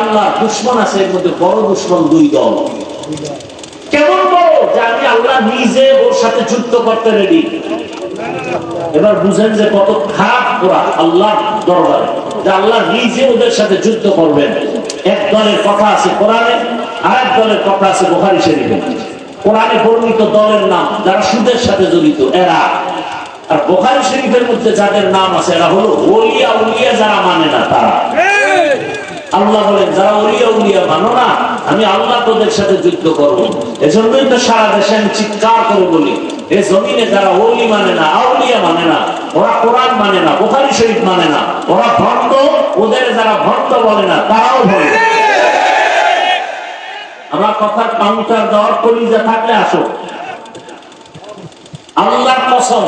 আল্লাহ দুশ্মন আছে, এর মধ্যে বড় দুশ্মন দুই দল। কেমন বড়? যে আমি আল্লাহ নিজে ওর সাথে যুদ্ধ করতে রেডি এবার বুঝেন যে কত খারাপ করা আল্লাহ দরবারে। যে আল্লাহ নিজে ওদের সাথে যুদ্ধ করবেন। এক দলের কথা আছে কোরআনে আর এক দলের কথা আছে বোখারি শরীফে। কোরআনে বর্ণিত দলের নাম, যারা সুদের সাথে জড়িত, এরা। আর বোখারি শরীফের মধ্যে যাদের নাম আছে, এরা হলো যারা মানে না তারা। আল্লাহ বলেন, যারা উলিয়া উলিয়া মানো না, আমি আল্লাহ তোদের সাথে যুদ্ধ করব। এজন্যই তো সারা দেশে আমি চিৎকার করে বলি, এ জমিনে যারা ওলি মানে না, আউলিয়া মানে না, ওরা কোরআন মানে না, বোখারি শরীফ মানে না, ওরা ভণ্ড, ওদের যারা ভক্ত বলে না, তারাও বলে আমার কথার কাউন্টার দেওয়ার কলিজা থাকলে আসো। আল্লাহর কসম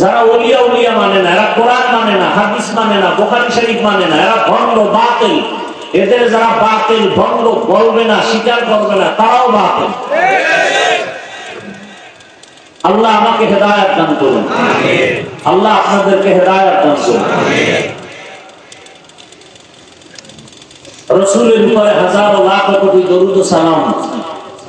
যারা ওলিয়া উলিয়া মানে না, এরা কোরআন মানে না, হাদিস মানে না, বোখারি শরীফ মানে না, এরা ভণ্ড বাতিল। এদের যারা বাতিল ভণ্ড বলবে না, স্বীকার করবে না, তারাও বাতিল। আল্লাহ আমাকে হেদায়ত দান করুন। আল্লাহ আপনাদেরকে হেদায়ত দান করুন। রসুলের উপরে হাজার লাখ কোটি দরুদ সালাম।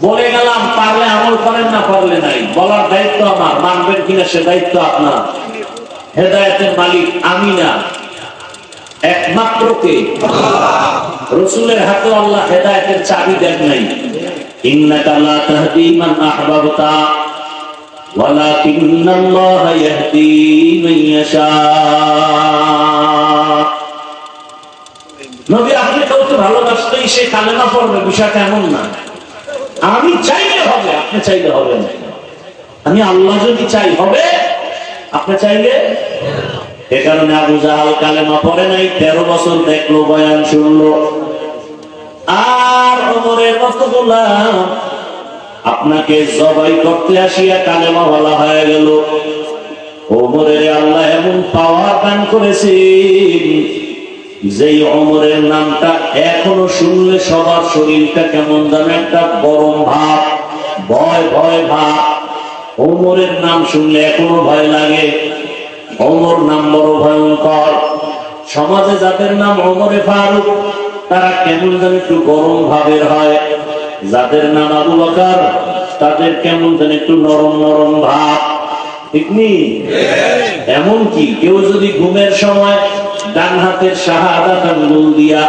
বলে গেলাম পারলে আমল করেন না পারলে নাই বলার দায়িত্ব আমার মানবেন কিনা সে দায়িত্ব আপনার হেদায়তের মালিক আমি না একমাত্র কে রসুলের হাতে আল্লাহ হেদায়তের চাবি দেন নাই ইন্নাকা লা তাহদি মান আহবাবতা ولكن الله يهدي من يشاء নবী আপনি কাউকে ভালোবাসলেই সে কালেমা পড়বে বিষয়টা এমন না আমি চাইলে হবে, আপনি চাইলে হবে না। আমি আল্লাহ যদি চাই, হবে? আপনি চাইলে? এ কারণে আবু জাহাল কালেমা পড়ে নাই, তেরো বছর দেখল, বয়ান শুনলো। আর অমরের মতো গোলাম আপনাকে জবাই করতে আসিয়া কালেমা বলা হয়ে গেল। ওমরের আল্লাহ এমন পাওয়ার দান করেছেন যেই অমরের নামটা এখনও শুনলে সবার শরীরটা কেমন যেন একটা গরম ভাব ভয় ভয় ভাব। অমরের নাম শুনলে এখনও ভয় লাগে। অমর নাম বড় ভয়ঙ্কর। সমাজে যাদের নাম অমরে ফারুক তারা কেমন যেন একটু গরম ভাবের হয়। যাদের নাম আবু বকর তাদের কেমন যেন একটু নরম নরম ভাব। ঠিক নি? এমন কি কেউ যদি ঘুমের সময় ডান হাতের শাহাদাত আঙ্গুল দিয়া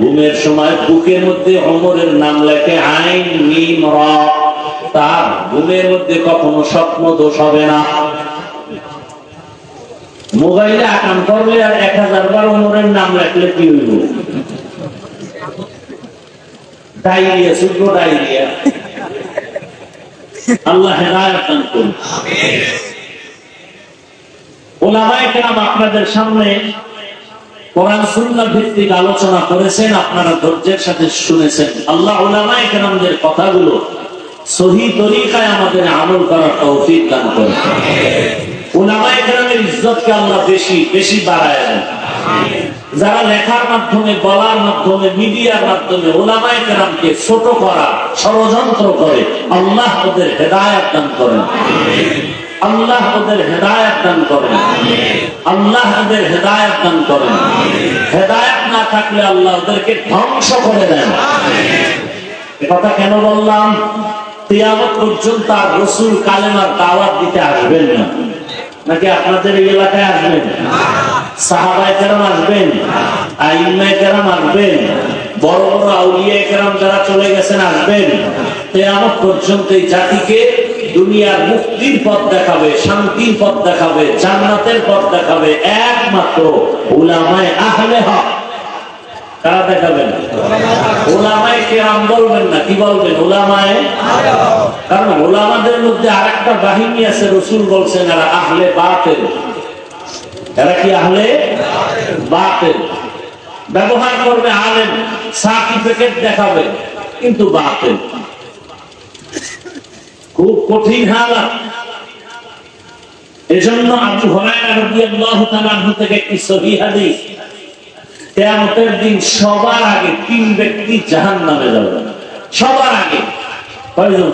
ঘুমের সময় বুকের মধ্যে অমরের নাম লেখে আইন মিম র তার ঘুমের মধ্যে কখনো স্বপ্ন দোষ হবে না। মোবাইলে আকাম করলে আর এক হাজার বার অমরের নাম লেখলে কি হইব? ডায়রিয়া শুধু ডায়রিয়া। আল্লাহ হেদায়ত দান করুন। ওলামায়ে কেরাম আপনাদের সামনে কোরআন সুন্নাহ ভিত্তিক আলোচনা করেছেন, আপনারা ধৈর্যের সাথে শুনেছেন। আল্লাহ কথাগুলো সহি তরিকায় আমাদের আমল করার তৌফিক দান বেশি বেশি বাড়ায় যারা লেখার মাধ্যমে, বলার মাধ্যমে, মিডিয়ার মাধ্যমে ওলামায়ে কেরামকে ছোট করা ষড়যন্ত্র করে। আল্লাহ ওদের হেদায়াত দান করেন। আল্লাহ ওদের হেদায়াত দান করেন। আল্লাহ ওদের হেদায়াত দান করেন। হেদায়াত না থাকলে আল্লাহ ওদেরকে ধ্বংস করে দেন। কথা কেন বললাম? তিয়ামত পর্যন্ত আর রসুল কালেমার দাওয়াত দিতে আসবেন না। নাকি আপনাদের এই এলাকায় আসবেন? সাহাবায় কেরাম আসবেন? আইমায় কেরাম আসবেন? বড় বড় আউলিয়া কেরাম যারা চলে গেছেন আসবেন। তেয়ামত পর্যন্ত জাতিকে দুনিয়ার মুক্তির পথ দেখাবে, শান্তির পথ দেখাবে, জান্নাতের পথ দেখাবে একমাত্র উলামায় আহলে হক। কারা দেখাবেন? ওলামায় কেরাম বলবেন না, কি বলবেন? ওলামায় কারণ ওলামাদের মধ্যে আরেকটা বাহিনী আছে, রসুল বলছেন, এরা আহলে বাতেল। এরা কি আহলে বাতেল? ব্যবহার করবে আলেম সার্টিফিকেট দেখাবে, কিন্তু বাতিল। খুব কঠিন হালাত। এজন্য আবু হুরায়রা রাদিয়াল্লাহু তাআলা থেকে একটি সহিহ হাদিস, কিয়ামতের দিন সবার আগে তিন ব্যক্তি জাহান্নামে যাবে। সবার আগে। কয়জন?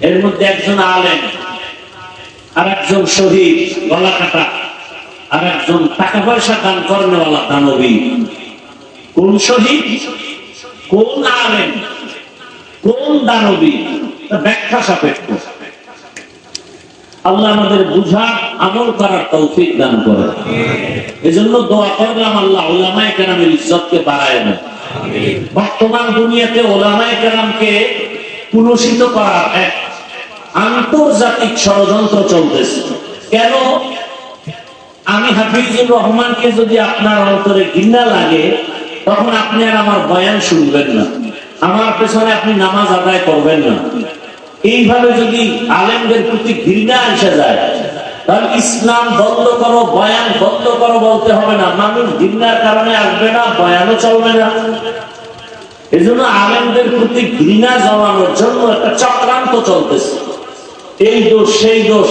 এর মধ্যে একজন আলেম আর একজন শহীদ গলা কাটা। আর একজন টাকা পয়সা দান করেনওয়ালা দানবী। কোন শহীদ? কোন আলেম? কোন দানবী? ব্যাখ্যা সাপেক্ষ। আল্লাহ আমাদের বুঝার, আমল করার তৌফিক দান করে এজন্য দোয়া করলাম আল্লাহ ওলামায়ে কেরামের ইজ্জতকে বাড়ায় না বর্তমান দুনিয়াতে ওলামায় কেরামকে কুলসিত করার এক আন্তর্জাতিক ষড়যন্ত্র চলতেছে। কেন? আমি হাফিজুর রহমানকে যদি আপনার অন্তরে ঘৃণা লাগে, তখন আপনি আর আমার বয়ান শুনবেন না। আমার পেছনে আপনি নামাজ আদায় করবেন না। এইভাবে যদি আলেমদের প্রতি ঘৃণা এসে যায়, তাহলে ইসলাম বন্ধ করো, বয়ান বন্ধ করো বলতে হবে না। মানুষ ঘৃণার কারণে আসবে না, বয়ানও চলবে না। এই জন্য আলেমদের প্রতি ঘৃণা জমানোর জন্য একটা চক্রান্ত চলতেছে। এই দোষ, সেই দোষ।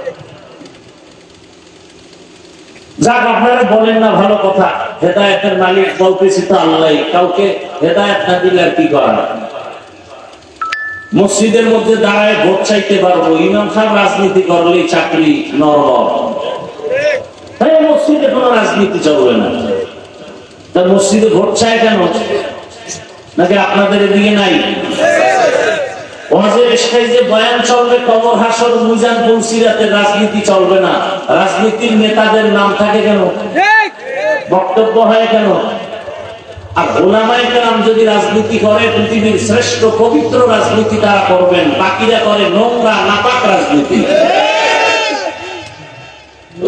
যাক, আপনারা বলেন না ভালো কথা। হেদায়তের মালিক বলতেছি তো আল্লাহ কাউকে হেদায়ত না দিলে আর কি করা মসজিদের মধ্যে দাঁড়ায় ভোট চাইতে পারব। ইমাম সাহেব রাজনীতি করলে চাকরি নরম। মসজিদে কোনো রাজনীতি চলবে না। তা মসজিদে ভোট চায় কেন? নাকি আপনাদের এদিকে নাই? ওয়াজের স্টেজে বয়ান চলবে কবর হাসর মুজান পৌঁছিরাতে রাজনীতি চলবে না। রাজনীতির নেতাদের নাম থাকে কেন? বক্তব্য হয় কেন? আর ওলামায়ে কেরাম যদি রাজনীতি করে পৃথিবীর শ্রেষ্ঠ পবিত্র রাজনীতি তারা করবেন। বাকিরা করে নোংরা নাপাক রাজনীতি।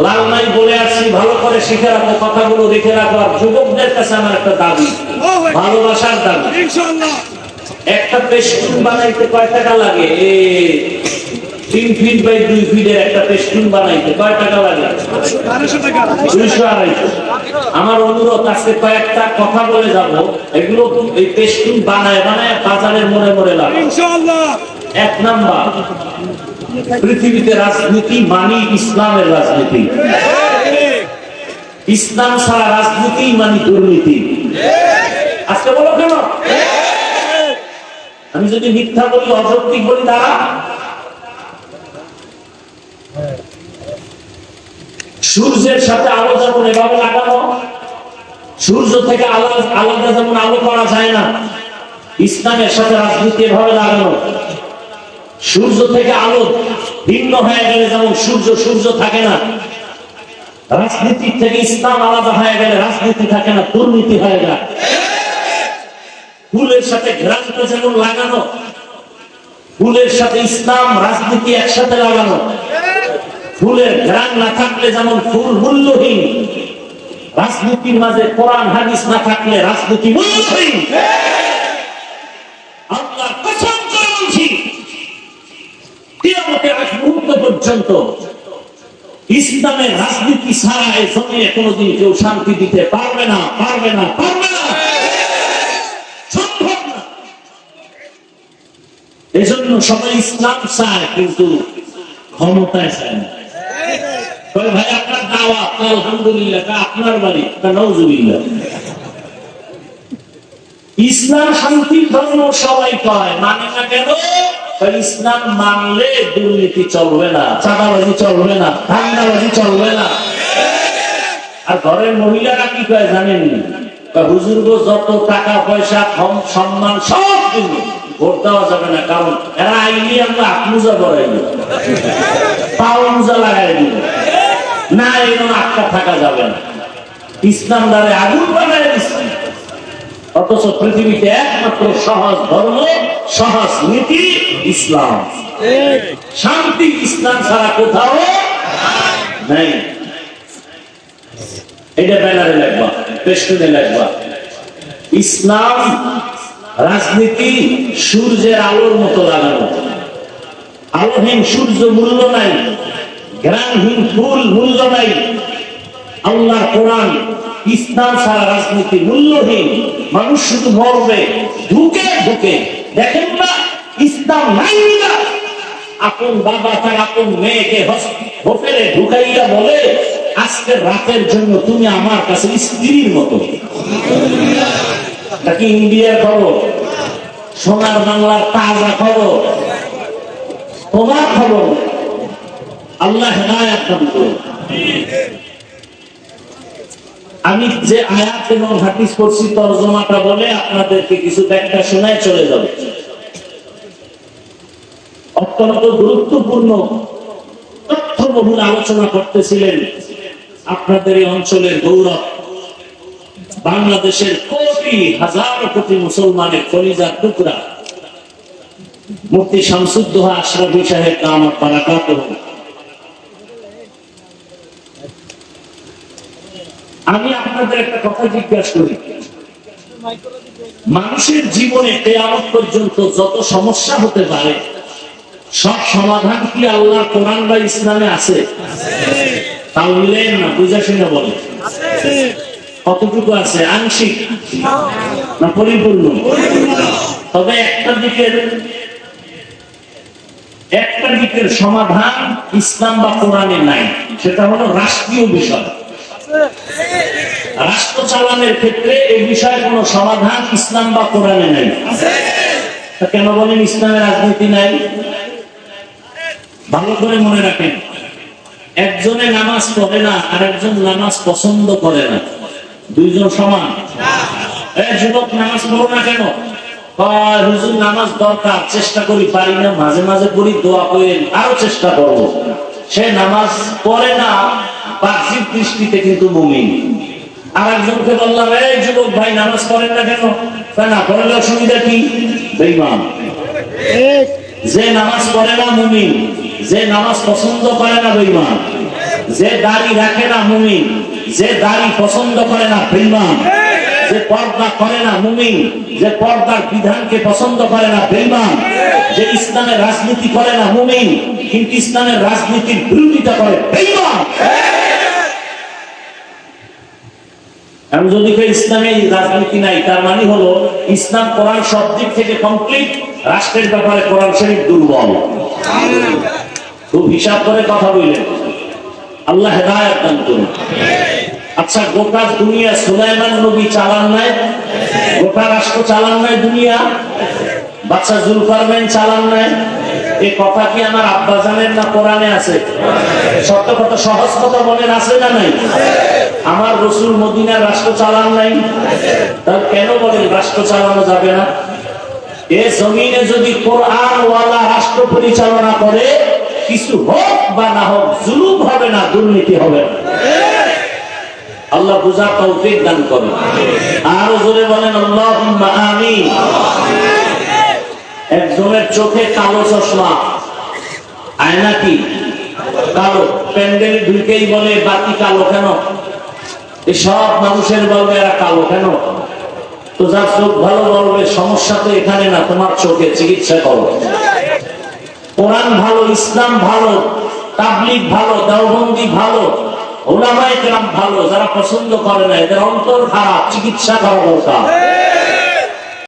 লালমাই বলে আসছি ভালো করে শিখে রাখো কথাগুলো রেখে রাখো। আর যুবকদের কাছে আমার একটা দাবি ভালোবাসার দাবি। একটা পেস্টুন বানাইতে কয় টাকা লাগে? তিন ফিট বাই দুই ফিটের একটা পেস্টুন বানাইতে কয় টাকা লাগে? দুইশো আড়াইশো। আমার অনুরোধ আজকে কয়েকটা কথা বলে যাব। এগুলো এই পেস্টুন বানায় বানায় বাজারের মনে মনে লাগে এক নাম্বার পৃথিবীতে রাজনীতি মানি ইসলামের রাজনীতি। ইসলাম ছাড়া রাজনীতি মানি দুর্নীতি। আজকে বলো কেন? আমি যদি মিথ্যা বলি, অযৌক্তিক বলি, তারা? সূর্যের সাথে আলো যেমন এভাবে লাগানো, সূর্য থেকে আলাদা আলাদা যেমন আলো করা যায় না, ইসলামের সাথে রাজনীতি এভাবে লাগানো। সূর্য থেকে আলো ভিন্ন হয়ে গেলে যেমন সূর্য সূর্য থাকে না। রাজনীতি থেকে ইসলাম আলাদা হয়ে গেলে রাজনীতি থাকে না, দুর্নীতি হয়ে যায়। ফুলের সাথে ঘ্রাণটা যেমন লাগানো ফুলের সাথে ইসলাম, রাজনীতি একসাথে লাগানো ফুলের ঘ্রাণ না থাকলে যেমন ফুল মূল্যহীন, রাজনীতির মাঝে কোরআন, হাদিস না থাকলে রাজনীতি মূল্যহীন। ইসলামের রাজনীতি ছাড়া এই জমিনে কোনোদিন কেউ শান্তি দিতে পারবে না পারবে না পারবে না সম্ভব না এই জন্য সবাই ইসলাম চায়, কিন্তু ক্ষমতায় চায় না। মানে চাঁদাবাজি চলবে না, ধান্দাবাজি চলবে না। আর ঘরের মহিলারা কি কয় জানেন? হুজুর গো যত টাকা পয়সা সম্মান সব দিব ভোট দেওয়া যাবে না, কারণ এরা আমরা লাগাই দিব। না থাকা যাবে না। ইসলাম আগুন বানায় দিচ্ছে অথচ পৃথিবীতে একমাত্র সহজ ধর্ম, সহজ নীতি ইসলাম। শান্তি ইসলাম ছাড়া কোথাও এটা ব্যানারে লাগবা পেস্টুনে লাগবা ইসলাম রাজনীতি সূর্যের আলোর মতো লাগানো। আলোহীন সূর্য মূল্য নাই জ্ঞানহীন ফুল মূল্য নাই। আল্লাহর কোরআন, ইসলাম ছাড়া রাজনীতি মূল্যহীন। মানুষ শুধু মরবে, ঢুকে ঢুকে। দেখেন না, ইসলাম নাই না। আপন বাবা তার আপন মেয়েকে হোটেলে ঢুকাইয়া বলে, আজকের রাতের জন্য তুমি আমার কাছে স্ত্রীর মতো। নাকি ইন্ডিয়ার খবর, সোনার বাংলার তাজা খবর, তোমার খবর, আল্লাহ। আমি যে আয়াত এবং হাদিস করছি তর্জমাটা বলে আপনাদেরকে কিছু ব্যাখ্যা শোনায় চলে যাবে অত্যন্ত গুরুত্বপূর্ণ তথ্যবহুল আলোচনা করতেছিলেন আপনাদের এই অঞ্চলের গৌরব বাংলাদেশের কোটি হাজার কোটি মুসলমানের কলিজার টুকরা। মুফতি শামসুদ্দোহা আশরাফি সাহেব কামাত বারাকাত আমি আপনাদের একটা কথা জিজ্ঞাসা করি। মানুষের জীবনে কেয়ামত পর্যন্ত যত সমস্যা হতে পারে, সব সমাধান কি আল্লাহ কোরআন বা ইসলামে আছে? তা তাহলে না, বুঝা শুনে বলে। কতটুকু আছে? আংশিক। না পরিপূর্ণ? তবে একটা দিকের একটা দিকের সমাধান ইসলাম বা কোরআনে নাই। সেটা হলো রাষ্ট্রীয় বিষয়। রাষ্ট্র চালানোর ক্ষেত্রে এই বিষয়ে কোনো সমাধান ইসলাম বা কোরআনে নাই। কেন বলেন ইসলামের রাজনীতি নাই? ভালো করে মনে রাখেন। একজনে নামাজ পড়ে না আর একজন নামাজ পছন্দ করে না। দুইজন সমান। যুবক, নামাজ পড়ো না কেন? হুজুর, নামাজ দরকার, চেষ্টা করি, পারি না, মাঝে মাঝে দোয়া করে, আরও চেষ্টা করব। সে নামাজ পড়ে না, বাহ্যিক দৃষ্টিতে কিন্তু মুমিন। আর একজনকে বললাম এই যুবক ভাই, নামাজ পড়েন না কেন? না, পড়লে অসুবিধা কি? বেইমান যে নামাজ পড়ে না, মুমিন। যে নামাজ পছন্দ করে না বেইমান যে দাড়ি রাখে না, মুমিন। যে দাড়ি পছন্দ করে না বেইমান, যে পর্দা করে না মুমিন, যে পর্দার বিধানকে পছন্দ করে না বেইমান, যে ইসলামের রাজনীতি করে না মুমিন, কিন্তু ইসলামের রাজনীতির বিরোধিতা করে বেইমান। এখন যদি ইসলামে রাজনীতি নাই, তার মানে হলো ইসলাম কোরআন সব দিক থেকে কমপ্লিট রাষ্ট্রের ব্যাপারে কোরআন শরীফ দুর্বল। খুব হিসাব করে কথা বললেন। আল্লাহ হেদায়ত দান করুন। আচ্ছা গোটা দুনিয়া সুলাইমান নবী চালান নাই? গোটা রাষ্ট্র চালান নাই দুনিয়া? বাচ্চা জুলকারমেন চালান নাই? এই কথা কি আমার আব্বা জানেন না কোরআনে আছে? সত্য কথা, সহজ কথা বলেন, আছে না নাই? আমার রসুল মদিনার রাষ্ট্র চালান নাই? তার কেন বলেন রাষ্ট্র চালানো যাবে না? এ জমিনে যদি কোরআন ওয়ালা রাষ্ট্র পরিচালনা করে, কিছু হোক বা না হোক, জুলুম হবে না, দুর্নীতি হবে না। আল্লাহ বুঝা তৌফিক দান করে আরও জোরে বলেন আল্লাহ আমিন। একজনের চোখে কালো চশমা, আয়না কি? কালো। প্যান্ডেল ঢুকেই বলে, বাতি কালো কেন? এই সব মানুষের বলবে, এরা কালো কেন? তো যার চোখ ভালো বলবে, সমস্যা তো এখানে না, তোমার চোখে চিকিৎসা করো। কোরআন ভালো, ইসলাম ভালো, তাবলিগ ভালো, দাওবন্দি ভালো ওলামায়ে কেরাম ভালো যারা পছন্দ করে না এদের অন্তর খারাপ চিকিৎসা করা দরকার।